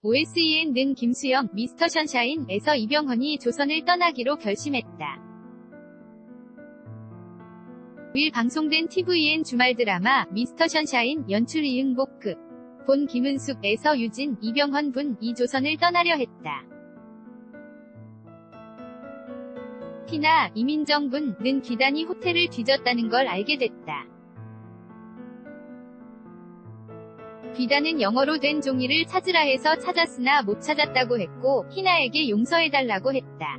OSEN 는 김수영, 미스터 션샤인에서 이병헌이 조선을 떠나기로 결심했다. 9일 방송된 TVN 주말 드라마 미스터 션샤인 연출 이응복급 본 김은숙에서 유진, 이병헌 분 이 조선을 떠나려 했다. 티나 이민정 분은 기단이 호텔을 뒤졌다는 걸 알게 됐다. 비단은 영어로 된 종이를 찾으라 해서 찾았으나 못 찾았다고 했고 희나에게 용서해달라고 했다.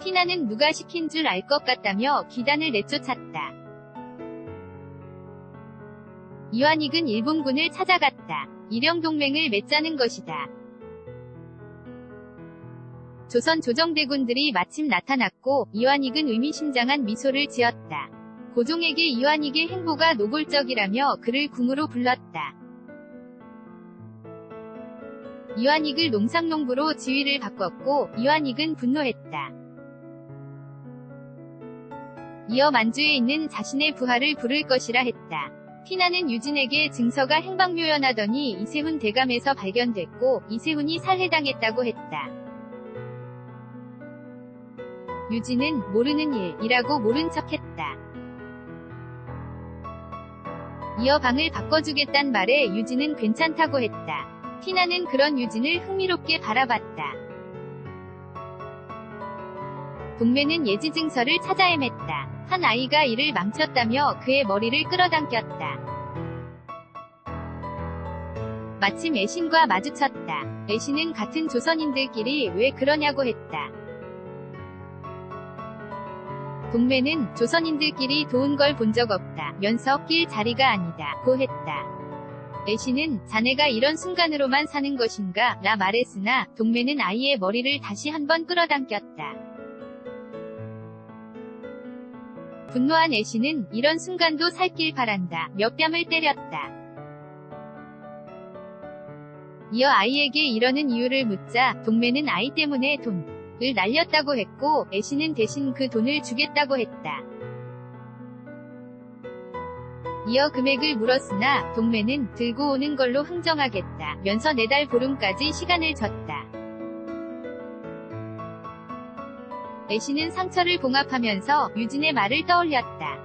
티나는 누가 시킨 줄 알 것 같다며 기단을 내쫓았다. 이완익은 일본군을 찾아갔다. 일영동맹을 맺자는 것이다. 조선 조정대군들이 마침 나타났고 이완익은 의미심장한 미소를 지었다. 고종에게 이완익의 행보가 노골적이라며 그를 궁으로 불렀다. 이완익을 농상농부로 지위를 바꿨고 이완익은 분노했다. 이어 만주에 있는 자신의 부하를 부를 것이라 했다. 피나는 유진에게 증서가 행방묘연하더니 이세훈 대감에서 발견됐고 이세훈이 살해당했다고 했다. 유진은 모르는 일이라고 모른 척했다. 이어 방을 바꿔주겠단 말에 유진은 괜찮다고 했다. 피나는 그런 유진을 흥미롭게 바라봤다. 동매는 예지 증서를 찾아 헤맸다. 한 아이가 이를 망쳤다며 그의 머리를 끌어당겼다. 마침 애신과 마주쳤다. 애신은 같은 조선인들끼리 왜 그러냐고 했다. 동매는 조선인들끼리 도운 걸 본 적 없다. 면서 낄 자리가 아니다. 고 했다. 애신은 자네가 이런 순간으로만 사는 것인가 라 말했으나 동매는 아이의 머리를 다시 한번 끌어당겼다. 분노한 애신은 이런 순간도 살길 바란다. 몇 뺨을 때렸다. 이어 아이에게 이러는 이유를 묻자 동매는 아이 때문에 돈을 날렸다고 했고 애신은 대신 그 돈을 주겠다고 했다. 이어 금액을 물었으나 동매는 들고 오는 걸로 흥정하겠다. 면서 네달 보름까지 시간을 줬다. 애신은 상처를 봉합하면서 유진의 말을 떠올렸다.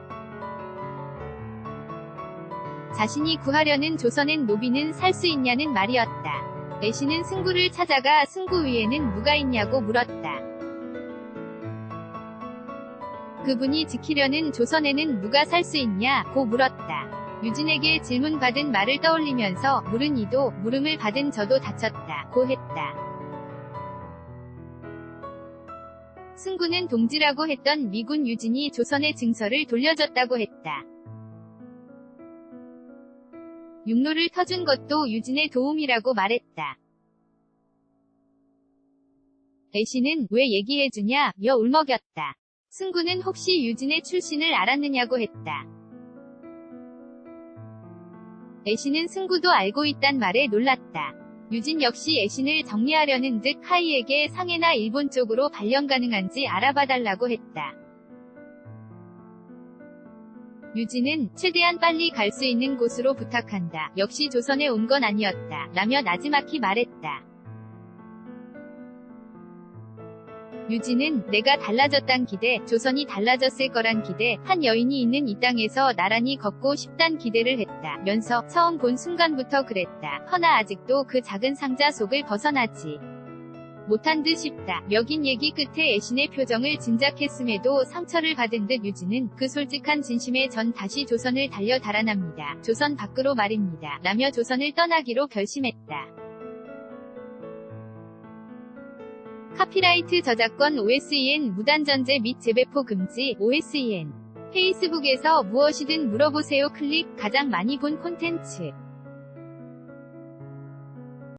자신이 구하려는 조선엔 노비는 살 수 있냐는 말이었다. 애신은 승구를 찾아가 승구 위에는 누가 있냐고 물었다. 그분이 지키려는 조선에는 누가 살 수 있냐 고 물었다. 유진에게 질문받은 말을 떠올리면서 물은 이도 물음을 받은 저도 다쳤다. 고 했다. 승구는 동지라고 했던 미군 유진이 조선의 증서를 돌려줬다고 했다. 육로를 터준 것도 유진의 도움이라고 말했다. 애신은 왜 얘기해주냐, 며 울먹였다. 승구는 혹시 유진의 출신을 알았느냐고 했다. 애신은 승구도 알고 있단 말에 놀랐다. 유진 역시 애신을 정리하려는 듯 하이에게 상해나 일본 쪽으로 발령 가능한지 알아봐달라고 했다. 유진은 최대한 빨리 갈 수 있는 곳으로 부탁한다. 역시 조선에 온 건 아니었다. 라며 나지막히 말했다. 유진은 내가 달라졌단 기대, 조선이 달라졌을 거란 기대, 한 여인이 있는 이 땅에서 나란히 걷고 싶단 기대를 했다. 면서 처음 본 순간부터 그랬다. 허나 아직도 그 작은 상자 속을 벗어나지. 못한 듯 싶다. 여긴 얘기 끝에 애신의 표정을 짐작했음에도 상처를 받은 듯 유진은 그 솔직한 진심에 전 다시 조선을 달려 달아납니다. 조선 밖으로 말입니다. 라며 조선을 떠나기로 결심했다. 카피라이트 저작권 OSEN 무단전제 및 재배포 금지 OSEN 페이스북에서 무엇이든 물어보세요 클릭 가장 많이 본 콘텐츠